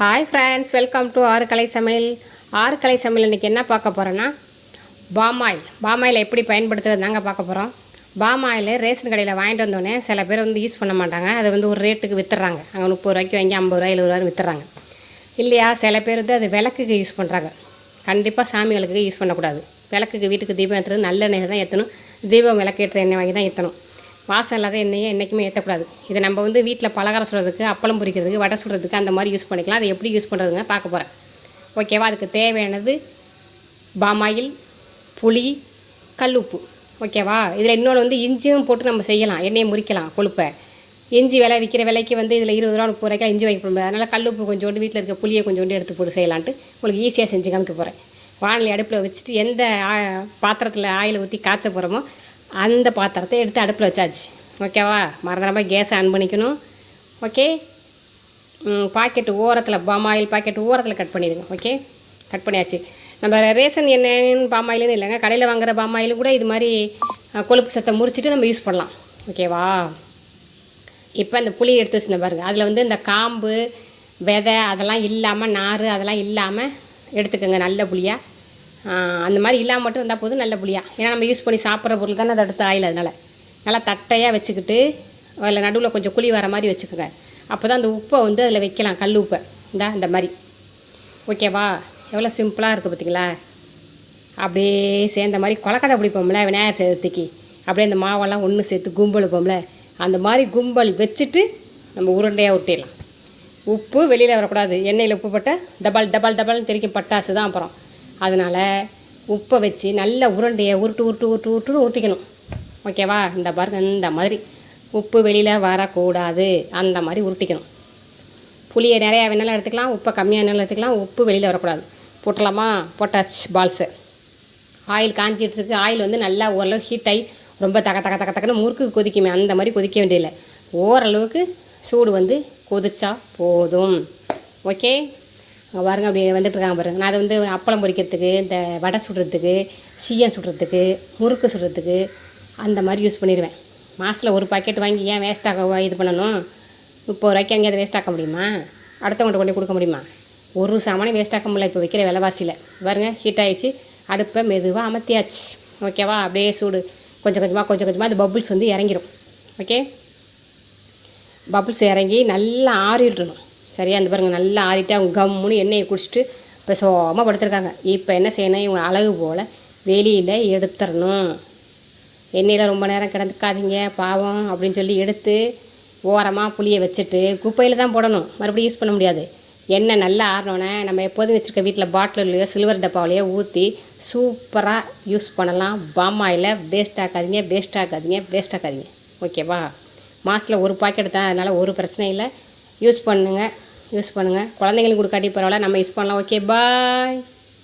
Hi friends welcome to ஆறு கலை சமையல். ஆறு கலை சமையல் இன்றைக்கி என்ன பார்க்க போகிறோன்னா பாமாயில். பாமாயில் எப்படி பயன்படுத்துறது தாங்க பார்க்க போகிறோம் பாமாயில் ரேஷன் கடையில் வாங்கிட்டு வந்தோடனே சில பேர் வந்து யூஸ் பண்ண மாட்டாங்க. அது வந்து ஒரு ரேட்டுக்கு விற்றுறாங்க அங்கே முப்பது ரூபாய்க்கு வாங்கி ஐம்பது ரூபா எழுபது ரூபான்னு விற்றுறாங்க இல்லையா சில பேர் வந்து அது விளக்குக்கு யூஸ் பண்ணுறாங்க கண்டிப்பாக சாமிகளுக்கு யூஸ் பண்ணக்கூடாது. விளக்குக்கு வீட்டுக்கு தீபம் ஏற்றுறது நல்ல எண்ணெய் தான் ஏற்றணும் தீபம் விளக்கேற்ற எண்ணெய் வாங்கி தான் ஏற்றணும் வாசம் இல்லாத எண்ணெயை என்றைக்குமே ஏற்றக்கூடாது இதை நம்ம வந்து வீட்டில் பலகாரம் சுடுறதுக்கு அப்பளம் பொரிக்கிறதுக்கு வடை சுடுறதுக்கு அந்த மாதிரி யூஸ் பண்ணிக்கலாம். அதை எப்படி யூஸ் பண்ணுறதுங்க பார்க்க போகிறேன் ஓகேவா அதுக்கு தேவையானது பாமாயில் புளி கல்லுப்பு ஓகேவா இதில் இன்னொன்று வந்து இஞ்சியும் போட்டு நம்ம செய்யலாம். எண்ணெயை முறிக்கலாம் கொழுப்பை. இஞ்சி விலை விற்கிற விலைக்கு வந்து இதில் இருபது ரூபா முப்பது ரூபாய்க்கு இஞ்சி வாங்கி போட அதனால் கல்லுப்பு கொஞ்சோண்டு வீட்டில் இருக்க புளியை கொஞ்சோண்டு எடுத்து போட்டு செய்யலான்ட்டு உங்களுக்கு ஈஸியாக செஞ்சு காமிக்க போகிறேன் வானிலை அடுப்பில் வச்சுட்டு எந்த ஆ- பாத்திரத்தில் ஆயில் ஊற்றி காய்ச்ச போகிறோமோ அந்த பாத்திரத்தை எடுத்து அடுப்பில் வச்சாச்சு. ஓகேவா மறந்துடாமல் கேஸை ஆன் பண்ணிக்கணும். ஓகே பாக்கெட்டு ஓரத்தில் பாமாயில் பாக்கெட்டு ஓரத்தில் கட் பண்ணிடுங்க. ஓகே கட் பண்ணியாச்சு. நம்ம ரேஷன் என்னன்னு பாமாயிலுன்னு இல்லைங்க கடையில் வாங்குற பாமாயில் கூட இது மாதிரி கொழுப்பு சத்தை முறிச்சிட்டு நம்ம யூஸ் பண்ணலாம். ஓகேவா இப்போ இந்த புளி எடுத்து வச்சுருந்தேன் பாருங்கள் அதில் வந்து இந்த காம்பு விதை அதெல்லாம் இல்லாமல் நார் அதெல்லாம் இல்லாமல் எடுத்துக்கோங்க நல்ல புளியாக அந்த மாதிரி இல்லாமல் மட்டும் இருந்தால் போதும் நல்ல புளியாக ஏன்னா நம்ம யூஸ் பண்ணி சாப்பிட்ற பொருள் தானே அதை அடுத்து ஆயில் அதனால். நல்லா தட்டையாக வச்சுக்கிட்டு அதில் நடுவில் கொஞ்சம் குழி வர மாதிரி வச்சுக்கோங்க. அப்போ தான் அந்த உப்பை வந்து அதில் வைக்கலாம் கல் உப்பை. இந்தா இந்த மாதிரி. ஓகேவா எவ்வளோ சிம்பிளாக இருக்குது பார்த்தீங்களா அப்படியே சேர்ந்த மாதிரி கொலக்கடை பிடிப்போம்ல விநாயகர் சதுர்த்திக்கு. அப்படியே அந்த மாவெல்லாம் ஒன்று சேர்த்து கும்பல் வைப்போம்ல. அந்த மாதிரி கும்பல் வச்சுட்டு நம்ம உருண்டையாக ஒட்டிடலாம் உப்பு வெளியில் வரக்கூடாது. எண்ணெயில் உப்பு பட்ட டபல் டபல் டபல்னு தெரிக்கும் பட்டாசு தான் அப்புறம். அதனால் உப்பை வச்சு நல்லா உருண்டையை உருட்டு உருட்டு உருட்டு உருட்டுன்னு உருட்டிக்கணும் ஓகேவா இந்த பாருங்க இந்த மாதிரி. உப்பு வெளியில் வரக்கூடாது. அந்த மாதிரி உருட்டிக்கணும். புளியை நிறையா வேணாலும் எடுத்துக்கலாம் உப்பை கம்மியாக வேணாலும் எடுத்துக்கலாம் உப்பு வெளியில் வரக்கூடாது. போட்டலாமா போட்டாச்சு பால்ஸு ஆயில் காஞ்சிட்டுருக்கு. ஆயில் வந்து நல்லா ஓரளவு ஹீட் ஆகி ரொம்ப தக தக தக தக்கன்னு முறுக்கு கொதிக்குமே. அந்த மாதிரி கொதிக்க வேண்டியதில்லை. ஓரளவுக்கு சூடு வந்து கொதிச்சா போதும். ஓகே பாருங்க அப்படி வந்துட்டு இருக்காங்க பாருங்க. நான் அதை வந்து அப்பளம் பொரிக்கிறதுக்கு இந்த வடை சுடுறதுக்கு சீயம் சுடுறதுக்கு முறுக்கு சுடுறதுக்கு அந்த மாதிரி யூஸ் பண்ணிடுவேன். மாதத்தில் ஒரு பாக்கெட் வாங்கி ஏன் வேஸ்ட்டாக இது பண்ணணும்? முப்பது ரூபாய்க்கு எங்கேயாவது வேஸ்ட் ஆக்க முடியுமா? அடுத்தவங்கள்ட்ட கொண்டு கொடுக்க முடியுமா? ஒரு சாமானும் வேஸ்ட் ஆக்க முடியல இப்போ வைக்கிற விலைவாசியில். பாருங்க ஹீட் ஆகிடுச்சு அடுப்பை மெதுவாக அமர்த்தியாச்சு. ஓகேவா அப்படியே சூடு. கொஞ்சம் கொஞ்சமாக கொஞ்சம் கொஞ்சமாக அது பபுள்ஸ் வந்து இறங்கிடும் ஓகே பபுள்ஸ் இறங்கி நல்லா ஆறிடணும். சரியா? இந்த பாருங்கள் நல்லா ஆறிட்டு அவங்க கம்முன்னு எண்ணெயை குடிச்சிட்டு இப்போ சோமாக படுத்துருக்காங்க. இப்போ என்ன செய்யணும்? இவங்க அழகு போல் வெளியில் எடுத்துடணும். எண்ணெயில் ரொம்ப நேரம் கிடந்துக்காதீங்க பாவம் அப்படின்னு சொல்லி எடுத்து ஓரமாக புளியை வச்சுட்டு குப்பையில் தான் போடணும். மறுபடியும் யூஸ் பண்ண முடியாது. எண்ணெய் நல்லா ஆறினோன்னே நம்ம எப்போதும் வச்சுருக்க வீட்டில் பாட்டிலையோ சில்வர் டப்பாவிலையோ ஊற்றி சூப்பராக யூஸ் பண்ணலாம். பாமாயில் வேஸ்ட் ஆக்காதீங்க வேஸ்ட் ஆக்காதீங்க வேஸ்ட் ஆக்காதீங்க. ஓகேவா மாதத்தில் ஒரு பாக்கெட் தான் அதனால் ஒரு பிரச்சனையும் இல்லை. யூஸ் பண்ணுங்கள் யூஸ் பண்ணுங்கள் குழந்தைங்களுக்கு கொடுக்காட்டி பரவாயில்ல நம்ம யூஸ் பண்ணலாம். Okay bye